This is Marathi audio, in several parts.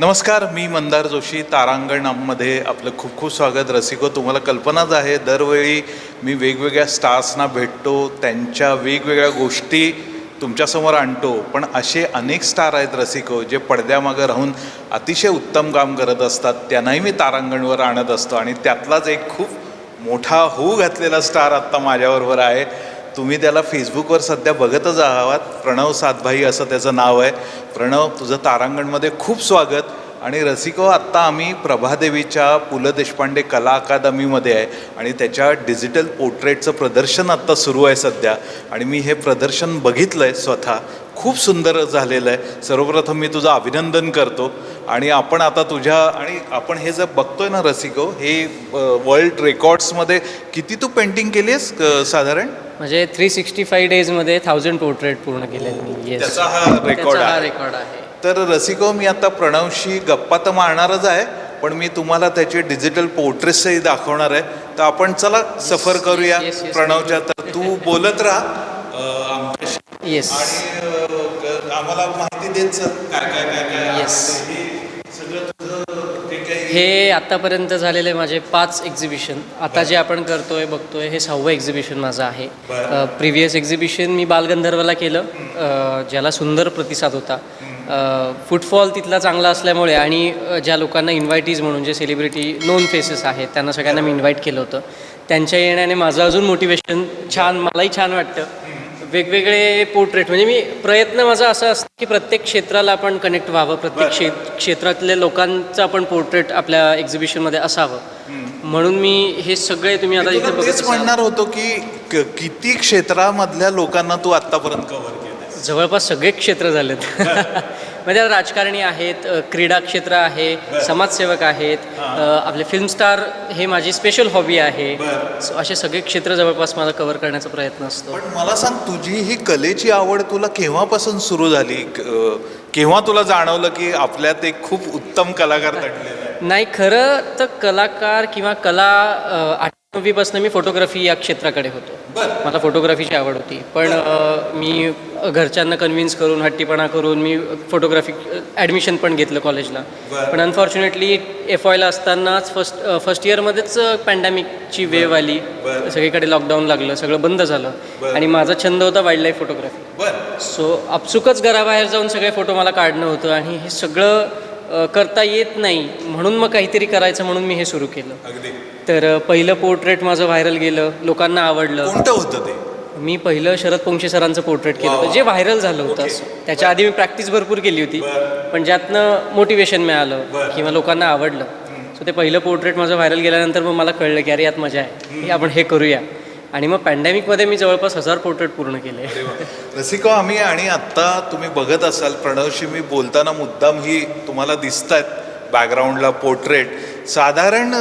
नमस्कार मी मंदार जोशी तारांगणमध्ये आपलं खूप खूप स्वागत. रसिको तुम्हाला कल्पनाच आहे दरवेळी मी वेगवेगळ्या स्टार्सना भेटतो त्यांच्या वेगवेगळ्या गोष्टी तुमच्यासमोर आणतो. पण असे अनेक स्टार आहेत रसिको जे पडद्यामागं राहून अतिशय उत्तम काम करत असतात. त्यांनाही मी तारांगणवर आणत असतो. आणि त्यातलाच एक खूप मोठा होऊ घातलेला स्टार आत्ता माझ्याबरोबर आहे. तुम्ही त्याला फेसबुकवर सध्या बघतच आहात. प्रणव सातभाई असं त्याचं नाव आहे. प्रणव तुझं तारांगणमध्ये खूप स्वागत. आणि रसिको आत्ता आम्ही प्रभादेवीच्या पु ल देशपांडे कला अकादमीमध्ये आहे. आणि त्याच्या डिजिटल पोर्ट्रेटचं प्रदर्शन आत्ता सुरू आहे सध्या. आणि मी हे प्रदर्शन बघितलं आहे स्वतः. खूप सुंदर झालेलं आहे. सर्वप्रथम मी तुझं अभिनंदन करतो. आणि आपण आता तुझ्या आणि आपण हे जर बघतोय ना रसिको हे वर्ल्ड रेकॉर्ड्समध्ये किती तू पेंटिंग केली आहेस साधारण? म्हणजे थ्री सिक्स्टी फाईव्ह डेजमध्ये थाउजंड पोर्ट्रेट पूर्ण केले त्याचा हा रेकॉर्ड आहे. रेकॉर्ड आहे. तर रसिको मी आता प्रणवशी गप्पा तर मारणारच आहे पण मी तुम्हाला त्याचे डिजिटल पोर्ट्रेट्सही दाखवणार आहे. तर आपण चला सफर करूया प्रणवच्या. तर तू बोलत राहा. येस आणि आम्हाला माहिती देत काय काय काय काय. आहे. हे आतापर्यंत झालेले माझे पाच एक्झिबिशन आता जे आपण करतोय बघतोय हे सहावं एक्झिबिशन माझं आहे. प्रिव्हियस एक्झिबिशन मी बालगंधर्वला केलं. ज्याला सुंदर प्रतिसाद होता. फुटफॉल तिथला चांगला असल्यामुळे आणि ज्या लोकांना इन्व्हायटीज म्हणून जे सेलिब्रिटी नोन फेसेस आहेत त्यांना सगळ्यांना मी इन्व्हाइट केलं होतं. त्यांच्या येण्याने माझं अजून मोटिवेशन छान मलाही छान वाटतं. वेगवेगळे पोर्ट्रेट म्हणजे मी प्रयत्न माझा असा असतो की प्रत्येक क्षेत्राला आपण कनेक्ट व्हावं. प्रत्येक क्षे क्षेत्रातल्या लोकांचं आपण पोर्ट्रेट आपल्या एक्झिबिशनमध्ये असावं. म्हणून मी हे सगळे तुम्ही आता इथे बघत. म्हणणार होतो की क- किती क्षेत्रामधल्या लोकांना तू आतापर्यंत कव्हर केलं जवळपास सगळे क्षेत्र झालेत. म्हणजे राजकारणी आहेत क्रीडा क्षेत्र आहे समाजसेवक आहेत आपले फिल्म स्टार हे माझी स्पेशल हॉबी आहे. असे सगळे क्षेत्र जवळपास मला कव्हर करण्याचा प्रयत्न असतो. पण मला सांग तुझी ही कलेची आवड तुला केव्हापासून सुरू झाली? केव्हा तुला जाणवलं की आपल्यात एक खूप उत्तम कलाकार नाही खरं तर कलाकार किंवा कला आठवीपासून मी फोटोग्राफी या क्षेत्राकडे होतो. मला फोटोग्राफीची आवड होती. पण मी घरच्यांना कन्व्हिन्स करून हट्टीपणा करून मी फोटोग्राफी ॲडमिशन पण घेतलं कॉलेजला. पण अनफॉर्च्युनेटली एफ वायला असतानाच फर्स्ट फर्स्ट इयरमध्येच पॅन्डेमिकची वेव आली. सगळीकडे लॉकडाऊन लागलं सगळं बंद झालं. आणि माझा छंद होता वाईल्ड लाईफ फोटोग्राफी सो आपसुकच घराबाहेर जाऊन सगळे फोटो मला काढणं होतं आणि हे सगळं करता येत नाही. म्हणून मग काहीतरी करायचं म्हणून मी हे सुरू केलं. अगदी. तर पहिलं पोर्ट्रेट माझं व्हायरल गेलं. लोकांना आवडलं. कोणतं होतं ते? मी पहिलं शरद पोंक्षे सरांचं पोर्ट्रेट केलं होतं जे व्हायरल झालं होतं. असं. त्याच्या आधी मी प्रॅक्टिस भरपूर केली होती. पण ज्यातनं मोटिवेशन मिळालं. किंवा लोकांना आवडलं. सो ते पहिलं पोर्ट्रेट माझं व्हायरल गेल्यानंतर मग मला कळलं की अरे यात मजा आहे. हे आपण हे करूया. आणि मग पॅन्डेमिकमध्ये मी जवळपास हजार पोर्ट्रेट पूर्ण केले. रसिको आम्ही आणि आत्ता तुम्ही बघत असाल प्रणवशी मी बोलताना मुद्दाम ही तुम्हाला दिसत आहेत बॅकग्राऊंडला पोर्ट्रेट साधारण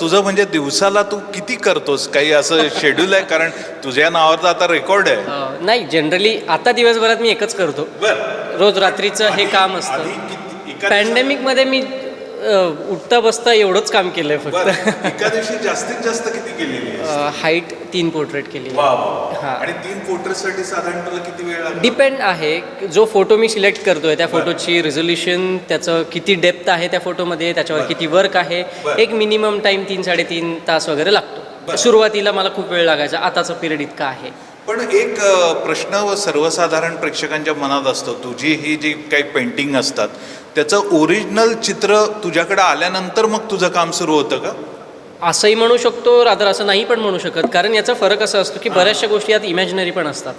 तुझं म्हणजे दिवसाला तू किती करतोस? काही असं शेड्यूल आहे? कारण तुझ्या नावावर तर आता रेकॉर्ड आहे. नाही जनरली आता दिवसभरात मी एकच करतो. बर. रोज रात्रीचं हे काम असतं. पॅन्डेमिकमध्ये मी उठता बसता एवढंच काम केलंय फक्त. एका दिवशी जास्तीत जास्त किती केलेली हाईट तीन पोर्ट्रेट केली. हा. आणि तीन पोर्ट्रेटसाठी साधारण तुला किती वेळ डिपेंड आहे. जो फोटो मी सिलेक्ट करतोय त्या फोटोची रिझोल्युशन त्याचं किती डेप्थ आहे त्या फोटोमध्ये त्याच्यावर किती वर्क आहे. एक मिनिमम टाइम तीन साडेतीन तास वगैरे लागतो. सुरुवातीला मला खूप वेळ लागायचा. आताचा पिरियड इतका आहे. पण एक प्रश्न व सर्वसाधारण प्रेक्षकांच्या मनात असतो तुझी ही जी काही पेंटिंग असतात त्याचं ओरिजिनल चित्र तुझ्याकडे आल्यानंतर मग तुझं काम सुरू होतं का? असंही म्हणू शकतो रादर असं नाही पण म्हणू शकत. कारण याचा फरक असा असतो की बऱ्याचशा गोष्टी यात इमॅजिनरी पण असतात.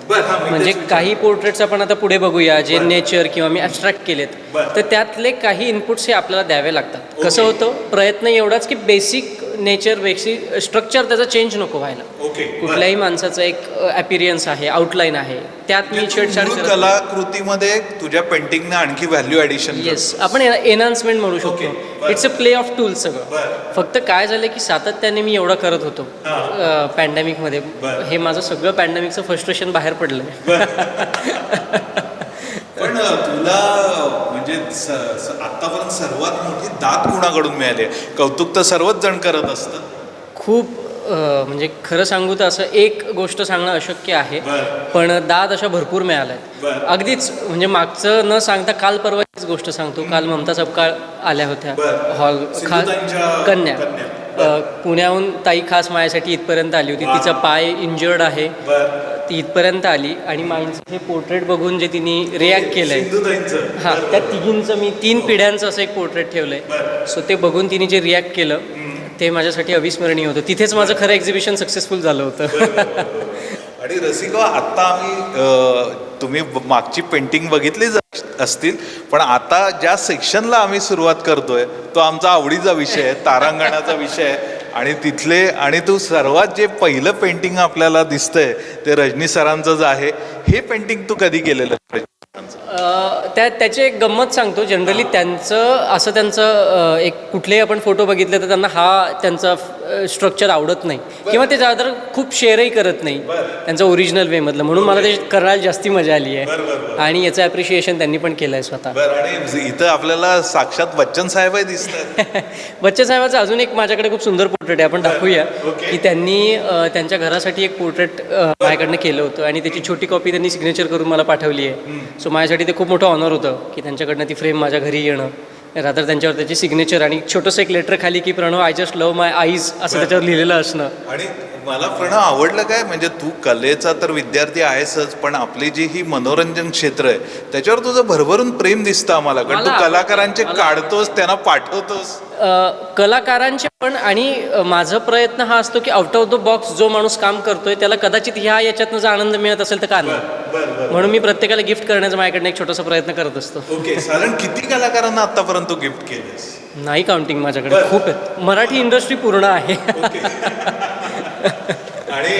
म्हणजे काही पोर्ट्रेट्स आपण आता पुढे बघूया जे नेचर किंवा मी ॲब्स्ट्रॅक्ट केलेत. तर त्यातले काही इनपुट्स हे आपल्याला द्यावे लागतात. कसं. होतं? प्रयत्न एवढाच की बेसिक नेचर बेसिक स्ट्रक्चर त्याचा चेंज नको व्हायला. ओके कुठल्याही माणसाचं एक अपिरियन्स आहे आउटलाईन आहे त्यात मी छेडछाड करत कलाकृतीमध्ये तुझ्या पेंटिंगने आणखी व्हॅल्यू ॲडिशन येस आपण एनहान्समेंट म्हणू शकतो. It's a play of tool सगळं. फक्त काय झालं की सातत्याने मी एवढं करत होतो पॅन्डेमिकमध्ये. हे माझं सगळं पॅन्डेमिकचं फ्रस्ट्रेशन बाहेर पडलं. पण तुला म्हणजे स- स- आतापर्यंत सर्वात मोठी दात कुणाकडून मिळाली? आहे? कौतुक तर सर्वच जण करत असतात. खूप म्हणजे खरं सांगू तर असं एक गोष्ट सांगणं अशक्य आहे. पण दाद अशा भरपूर मिळाल्या. अगदीच म्हणजे मागचं न सांगता काल परवा एकच गोष्ट सांगतो. काल ममता सपकाळ आल्या होत्या. हॉल खास कन्या. पुण्याहून ताई खास माझ्यासाठी इथपर्यंत आली होती. तिचा पाय इंजर्ड आहे. इथपर्यंत आली आणि माईंचं हे पोर्ट्रेट बघून जे तिने रिॲक्ट केलंय. हां त्या तिघींचं मी तीन पिढ्यांचं असं एक पोर्ट्रेट ठेवलंय. सो ते बघून तिने जे रिॲक्ट केलं ते माझ्यासाठी अविस्मरणीय होतं. तिथेच माझं खरं एक्झिबिशन सक्सेसफुल झालं होतं. आणि रसिको आत्ता आम्ही तुम्ही मागची पेंटिंग बघितली असतील पण आता ज्या सेक्शनला आम्ही सुरुवात करतोय तो आमचा आवडीचा विषय आहे तारांगणाचा विषय आहे. आणि तिथले आणि तू सर्वात जे पहिलं पेंटिंग आपल्याला दिसतंय ते रजनी सरांचंच आहे. हे पेंटिंग तू कधी केलेलं? त्या त्याची एक गंमत सांगतो. जनरली त्यांचं असं त्यांचं एक कुठलेही आपण फोटो बघितले तर त्यांना हा त्यांचा स्ट्रक्चर आवडत नाही. किंवा ते ज्यादा खूप शेअरही करत नाही. त्यांचं ओरिजिनल वेमधलं म्हणून मला ते करायला जास्ती मजा आली आहे. आणि याचं ॲप्रिशिएशन त्यांनी पण केलं आहे स्वतः आणि इथं आपल्याला साक्षात बच्चन साहेबही दिसतात. बच्चे साहेबाचं अजून एक माझ्याकडे खूप सुंदर पोर्ट्रेट आहे. आपण दाखवूया. की त्यांनी त्यांच्या घरासाठी एक पोर्ट्रेट माझ्याकडनं केलं होतं. आणि त्याची छोटी कॉपी त्यांनी सिग्नेचर करून मला पाठवली आहे. सो माझ्यासाठी ते खूप मोठं ऑनर होतं की त्यांच्याकडनं ती फ्रेम माझ्या घरी येणं. रात्र त्यांच्यावर त्याची सिग्नेचर आणि छोटंसं एक लेटर खाली की Pranav I just love my eyes असं त्याच्यावर लिहिलेलं असणं. आणि मला प्रणव आवडलं काय? म्हणजे तू कलेचा तर विद्यार्थी आहेसच पण आपली जी ही मनोरंजन क्षेत्र आहे त्याच्यावर तुझं भरभरून प्रेम दिसतं आम्हाला. कारण तू मला- कलाकारांचे मला- काढतोस त्यांना पाठवतोस. अ, कलाकारांचे पण आणि माझा प्रयत्न हा असतो की आउट ऑफ द बॉक्स जो माणूस काम करतोय त्याला कदाचित ह्या याच्यातनं जर आनंद मिळत असेल तर का नाही? म्हणून मी प्रत्येकाला गिफ्ट करण्याचा माझ्याकडनं एक छोटासा प्रयत्न करत असतो. ओके साधारण किती कलाकारांना आतापर्यंत तू गिफ्ट केलेस? नाही काउंटिंग माझ्याकडे. खूप आहेत. मराठी इंडस्ट्री पूर्ण आहे. आणि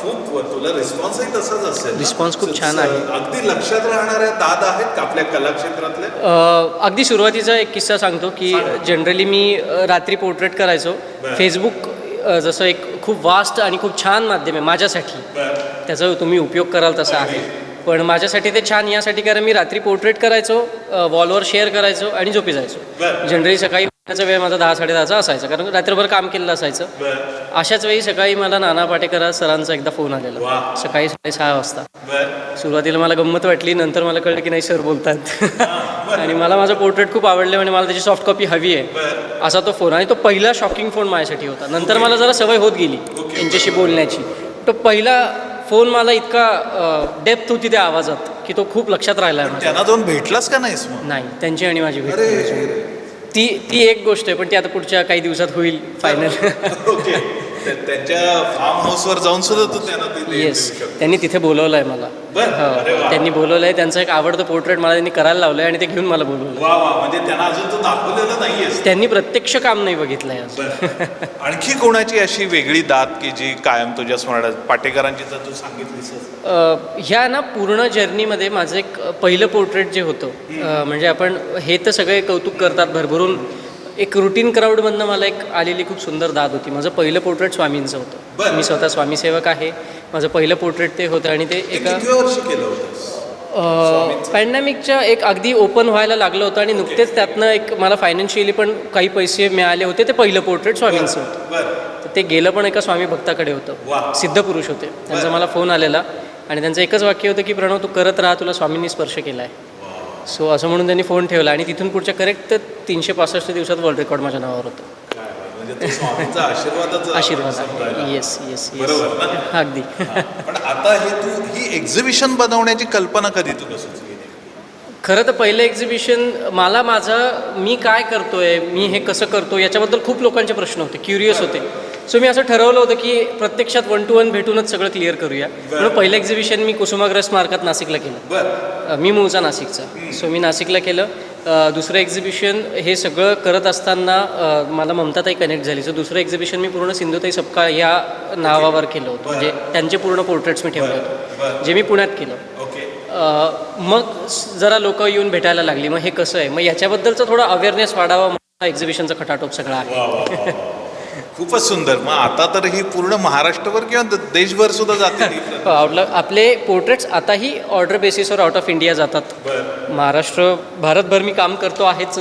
खूप तुला रिस्पॉन्सही तसाच असेल? Response खूप छान आहे. अगदी लक्षात राहणाऱ्या दाद आहेत का आपल्या कला क्षेत्रातले अ, अगदी सुरुवातीचा एक किस्सा सांगतो की जनरली मी रात्री पोर्ट्रेट करायचो. फेसबुक जसं एक खूप वास्ट आणि खूप छान माध्यम आहे माझ्यासाठी. त्याचा तुम्ही उपयोग कराल तसा आहे. पण माझ्यासाठी ते छान यासाठी कारण मी रात्री पोर्ट्रेट करायचो वॉलवर शेअर करायचो आणि झोपी जायचो. जनरली सकाळी उठण्याचा वेळ माझा दहा साडेदहाचा असायचा कारण रात्रभर काम केलेलं असायचं. अशाच वेळी सकाळी मला नाना पाटेकर सरांचा एकदा फोन. आलेला. सकाळी साडेसहा वाजता. सुरुवातीला मला गंमत वाटली नंतर मला कळलं की नाही सर बोलतात. आणि मला माझं पोर्ट्रेट खूप आवडलं आणि मला त्याची सॉफ्ट कॉपी हवी आहे. असा तो फोन आणि तो पहिला शॉकिंग फोन माझ्यासाठी होता. नंतर मला जरा सवय होत गेली यांच्याशी बोलण्याची. तो पहिला फोन मला इतका डेप्थ होती त्या आवाजात की तो खूप लक्षात राहिला. त्यांना जाऊन भेटलास का मग? नाही त्यांची आणि माझी भेट ती ती एक गोष्ट आहे पण ती आता पुढच्या काही दिवसात होईल फायनल ओके त्यांच्या फार्म हाऊसवर जाऊन सुद्धा तू त्यांना येस. त्यांनी तिथे बोलवलं आहे मला त्यांनी बोलवलं आहे त्यांचं एक आवडतं पोर्ट्रेट मला त्यांनी करायला लावलं आहे आणि ते घेऊन मला बोलवलं म्हणजे त्यांना अजून तू दाखवलेलं नाहीयेस त्यांनी प्रत्यक्ष काम नाही बघितलं आहे अजून. बरं. आणखी कोणाची अशी वेगळी दात की जी कायम तुझ्या स्मरणात पाटेकरांची तर तू सांगितलीस ह्या ना पूर्ण जर्नीमध्ये माझं एक पहिलं पोर्ट्रेट जे होतं म्हणजे आपण हे तर सगळे कौतुक करतात भरभरून एक रुटीन क्राऊडमधनं मला एक आलेली खूप सुंदर दाद होती. माझं पहिलं पोर्ट्रेट स्वामींचं होतं. मी स्वतः स्वामीसेवक आहे. माझं पहिलं पोर्ट्रेट ते होतं आणि ते एका पॅन्डेमिकच्या एक अगदी ओपन व्हायला लागलं होतं आणि नुकतेच त्यातनं एक मला फायनान्शियली पण काही पैसे मिळाले होते. ते पहिलं पोर्ट्रेट स्वामींचं होतं. तर ते गेलं पण एका स्वामी भक्ताकडे. होतं. सिद्ध पुरुष होते. त्यांचा मला फोन आलेला आणि त्यांचं एकच वाक्य होतं की प्रणव तू करत राहा. तुला स्वामींनी स्पर्श केला आहे सो असं म्हणून त्यांनी फोन ठेवला आणि तिथून पुढच्या करेक्ट तीनशे पासष्ट दिवसात वर्ल्ड रेकॉर्ड माझ्या नावावर होतं. म्हणजे तो आशीर्वाद येस येस अगदी. पण आता हे तू ही एक्झिबिशन बनवण्याची कल्पना कधी तुला सुचली खरं तर पहिलं एक्झिबिशन मला माझं मी काय करतोय मी हे कसं करतो याच्याबद्दल खूप लोकांचे प्रश्न होते क्युरियस होते. सो मी असं ठरवलं होतं की प्रत्यक्षात वन टू वन भेटूनच सगळं क्लिअर करूया. म्हणून पहिलं एक्झिबिशन मी कुसुमाग्रज स्मारकात नाशिकला केलं. मी मूळचा नाशिकचा. सो मी नाशिकला केलं. दुसरं एक्झिबिशन हे सगळं करत असताना मला ममताताई कनेक्ट झाली. सो दुसरं एक्झिबिशन मी पूर्ण सिंधुताई सपकाळ या नावावर केलं होतं. म्हणजे त्यांचे पूर्ण पोर्ट्रेट्स मी ठेवले होते जे मी पुण्यात केलं. मग जरा लोक येऊन भेटायला लागली. मग हे कसं आहे? मग याच्याबद्दलचं थोडं अवेअरनेस वाढावा एक्झिबिशनचा खटाटोप सगळा आहे. खूपच सुंदर. मग आता तर ही पूर्ण महाराष्ट्रभर किंवा देशभर सुद्धा जाते ही. आपलं आपले पोर्ट्रेट्स आताही ऑर्डर बेसिसवर आउट ऑफ इंडिया जातात. बरं. महाराष्ट्र भारतभर मी काम करतो आहेच.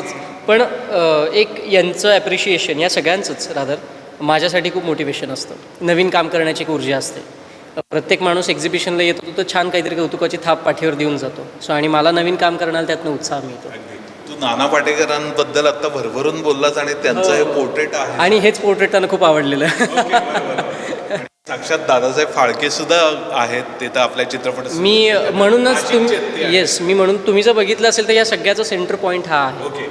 पण अ, एक यांचं ॲप्रिशिएशन या सगळ्यांचंच रादर माझ्यासाठी खूप मोटिवेशन असतं. नवीन काम करण्याची एक ऊर्जा असते. प्रत्येक माणूस एक्झिबिशनला येतो तर छान काहीतरी कौतुकाची थाप पाठीवर देऊन जातो. सो आणि मला नवीन काम करण्याला त्यातनं उत्साह मिळतो. तू नाना पाटेकरांबद्दल आता भरभरून बोललास आणि त्यांचं हे पोर्ट्रेट आहे. आणि हेच पोर्ट्रेट त्यांना खूप आवडलेलं. साक्षात दादासाहेब फाळके सुद्धा आहेत ते तर आपल्या चित्रपट मी म्हणूनच ते तुम्ही आहे. येस मी म्हणून तुम्ही जर बघितलं असेल तर या सगळ्याचा सेंटर पॉईंट हा आहे. ओके.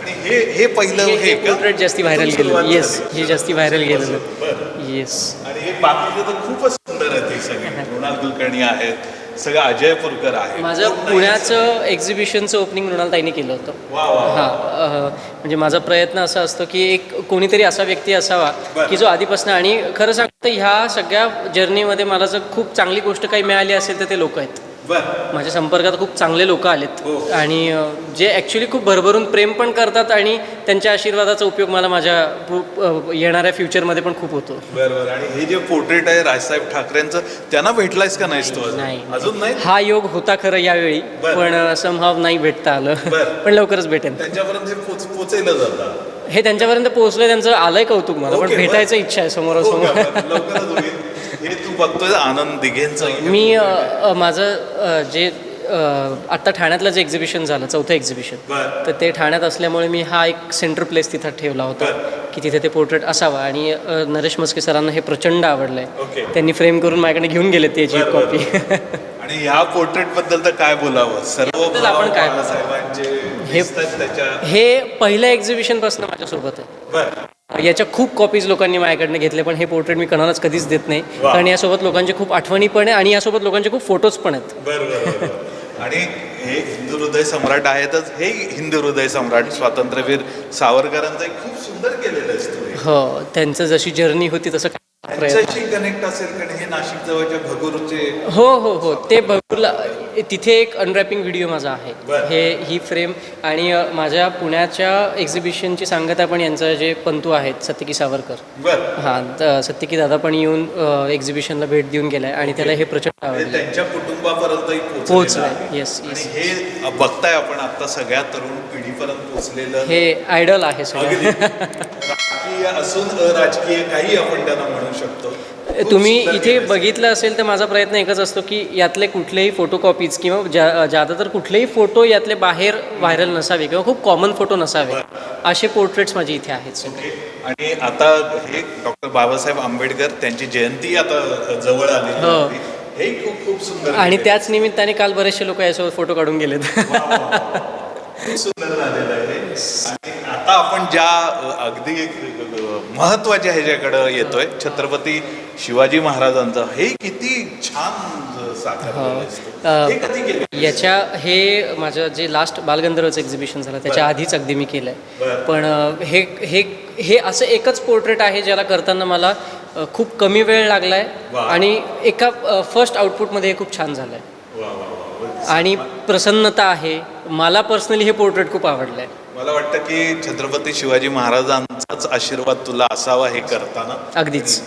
आणि हे हे पहिलं हे- हे हे? पोर्ट्रेट जास्ती व्हायरल गेलेलं येस. हे जास्ती व्हायरल गेलेलं. बरं. येस आणि हे बाकीचे तर खूपच सुंदर आहेत ही सगळी. मृणाल कुलकर्णी आहेत सगळं अजय पुरकर आहे. माझं पुण्याचं एक्झिबिशनचं ओपनिंग मृणालताईने केलं होतं. हां म्हणजे माझा प्रयत्न असा असतो की एक कोणीतरी असा व्यक्ती असावा. की जो आधीपासून आणि खरं सांगतं ह्या सगळ्या जर्नीमध्ये मला जर खूप चांगली गोष्ट काही मिळाली असेल तर ते लोक आहेत. बर माझ्या संपर्कात खूप चांगले लोक आलेत हो. आणि अ, जे ॲक्च्युली खूप भरभरून प्रेम पण करतात आणि त्यांच्या आशीर्वादाचा उपयोग मला माझ्या पु- अ, येणाऱ्या फ्युचरमध्ये पण खूप होतो बर बर आणि हे जे पोर्ट्रेट आहे राजसाहेब ठाकरेंचं त्यांना भेटलायस का नाहीस तू अजून? नाही अजून नाही हा योग होता खरं यावेळी बरं. पण समहाव नाही भेटता आलं. पण लवकरच भेटेल त्यांच्यापर्यंत हे पोच हे त्यांच्यापर्यंत पोहोचलंय त्यांचं आलंय कौतुक मला ओके, पण बरं. भेटायचं इच्छा आहे हो समोरासमोर का? बरं, लवकरच होईल. बघतोय आनंद दिघेंचं मी माझं जे आत्ता ठाण्यातलं जे एक्झिबिशन झालं चौथं एक्झिबिशन. तर ते ठाण्यात असल्यामुळे मी हा एक सेंटर प्लेस तिथं ठेवला होता की तिथे ते पोर्ट्रेट असावा. आणि नरेश मस्के सरांना हे प्रचंड आवडलंय. त्यांनी फ्रेम करून माझ्याकडे घेऊन गेले त्याची कॉपी आणि ह्या पोर्ट्रेटबद्दल तर काय बोलावं? सर्व आपण काय हे- हे पहिल्या एक्झिबिशनपासून माझ्यासोबत आहे बर याच्या खूप कॉपीज लोकांनी माझ्याकडनं घेतले पण हे पोर्ट्रेट मी कोणालाच कधीच देत नाही. कारण यासोबत लोकांचे खूप आठवणी पण आहे आणि यासोबत लोकांचे खूप फोटोज पण आहेत. आणि हे हिंदू हृदय सम्राट आहेतच हे हिंदू हृदय सम्राट स्वातंत्र्यवीर सावरकरांचं खूप सुंदर केलेलं असतो. हो त्यांचं जशी जर्नी होती तसं प्रयत्न. कनेक्ट असेल हे नाशिक जवळच्या भगूरचे हो हो हो. ते बघूला तिथे एक अनरॅपिंग व्हिडिओ माझा आहे. हे ही फ्रेम आणि माझ्या पुण्याच्या एक्झिबिशनची सांगता पण यांचं जे पंतू आहेत सत्यकी सावरकर. हां सत्यकी दादा पण येऊन एक्झिबिशनला भेट देऊन गेलाय आणि त्याला हे प्रचंड आवडलं. त्यांच्या कुटुंबापर्यंतही पोहोचलेलं पोहोचलंय. येस येस हे बघताय आपण आता सगळ्या तरुण पिढीपर्यंत पोहोचलेलं. हे आयडल आहे सगळं. राजकीय असून अराजकीय काही आपण त्यांना म्हणू शकतो खूप तुम्ही इथे. बघितलं असेल तर माझा प्रयत्न एकच असतो की यातले कुठलेही फोटो कॉपीज किंवा ज्या ज्यादा तर कुठलेही फोटो यातले बाहेर व्हायरल नसावे किंवा खूप कॉमन फोटो नसावे असे पोर्ट्रेट्स माझे इथे आहेत. आणि आता हे डॉक्टर बाबासाहेब आंबेडकर त्यांची जयंती आता जवळ आली हो. हे खूप खूप सुंदर आणि. त्याच निमित्ताने काल बरेचसे लोक यासोबत फोटो काढून गेलेत सुंदर झालेलं आहे आणि आता आपण ज्या अगदी महत्त्वाच्या ह्याच्याकडं येतोय छत्रपती शिवाजी महाराजांचं हे किती छान हे. याच्या हे माझं जे लास्ट बालगंधर्वचं एक्झिबिशन झालं त्याच्या आधीच अगदी मी केलं. आहे पण हे हे हे असं एकच पोर्ट्रेट आहे ज्याला करताना मला खूप कमी वेळ लागला आहे. आणि एका फर्स्ट आउटपुटमध्ये हे खूप छान झालं आहे. आणि प्रसन्नता आहे. मला पर्सनली हे पोर्ट्रेट खूप आवडलं आहे मला वाटतं की छत्रपती शिवाजी महाराजांचाच आशीर्वाद तुला असावा हे करताना अगदीच.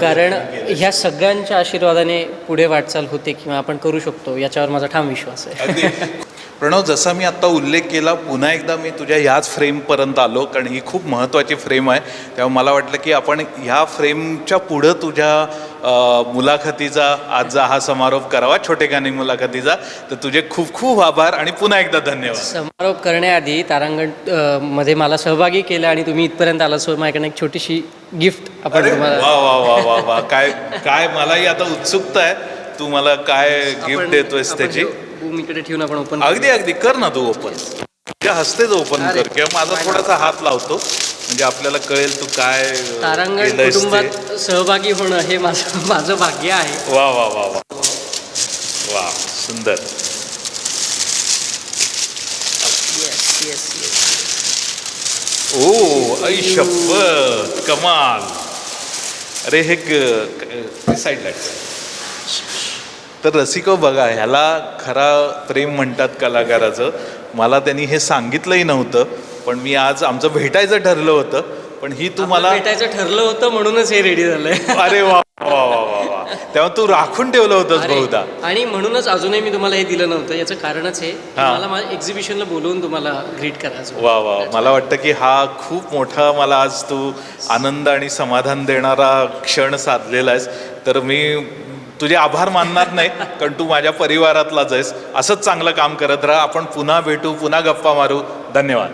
कारण. ह्या सगळ्यांच्या आशीर्वादाने पुढे वाटचाल होते किंवा आपण करू शकतो याच्यावर माझा ठाम विश्वास आहे प्रणव जसा मी आत्ता उल्लेख केला पुन्हा एकदा मी तुझ्या ह्याच फ्रेमपर्यंत आलो कारण ही खूप महत्त्वाची फ्रेम आहे. तेव्हा मला वाटलं की आपण ह्या फ्रेमच्या पुढं तुझ्या मुलाखतीचा आज हा समारोप करावा छोटेखानी मुलाखतीचा. तर तुझे खूप खूप आभार आणि पुन्हा एकदा धन्यवाद. समारोप करण्याआधी तारांगणमध्ये मला सहभागी केलं आणि तुम्ही इथपर्यंत आला सो माझ्याकडे एक छोटीशी गिफ्ट आपण वा तुम्हाला वा वा वा वा काय काय मलाही आता उत्सुकता आहे. तू मला काय गिफ्ट देतोयस त्याची? भूमीकडे ठेवून आपण ओपन अगदी अगदी. कर ना तू ओपन तुझ्या हस्तेच ओपन. कर. किंवा माझा थोडासा हात लावतो. म्हणजे आपल्याला कळेल तू काय तारांगण केलंयस ते. कुटुंबात सहभागी होणं हे माझं माझं भाग्य आहे. वा वा वा वा. वा सुंदर. ओ ऐ शपथ कमाल. अरे हे साईडला तर रसिको बघा ह्याला खरा प्रेम म्हणतात कलाकाराचं. मला त्यांनी हे सांगितलंही नव्हतं पण मी आज आमचं भेटायचं ठरलं होतं पण ही तू मला भेटायचं ठरलं होतं म्हणूनच हे रेडी झालंय. अरे वा वा वा वा वा तेव्हा तू राखून ठेवलं होतंस बहुधा. आणि म्हणूनच अजूनही मी तुम्हाला हे दिलं नव्हतं. याचं कारणच आहे हा. मला माझ्या एक्झिबिशनला बोलवून तुम्हाला ग्रीट करायचं वा वा मला वाटतं की हा खूप मोठा मला आज तू आनंद आणि समाधान देणारा क्षण साधलेला आहेस. तर मी तुझे आभार मानणार नाही कारण तू माझ्या परिवारातलाच आहेस. असंच चांगलं काम करत राहा. आपण पुन्हा भेटू पुन्हा गप्पा मारू. धन्यवाद.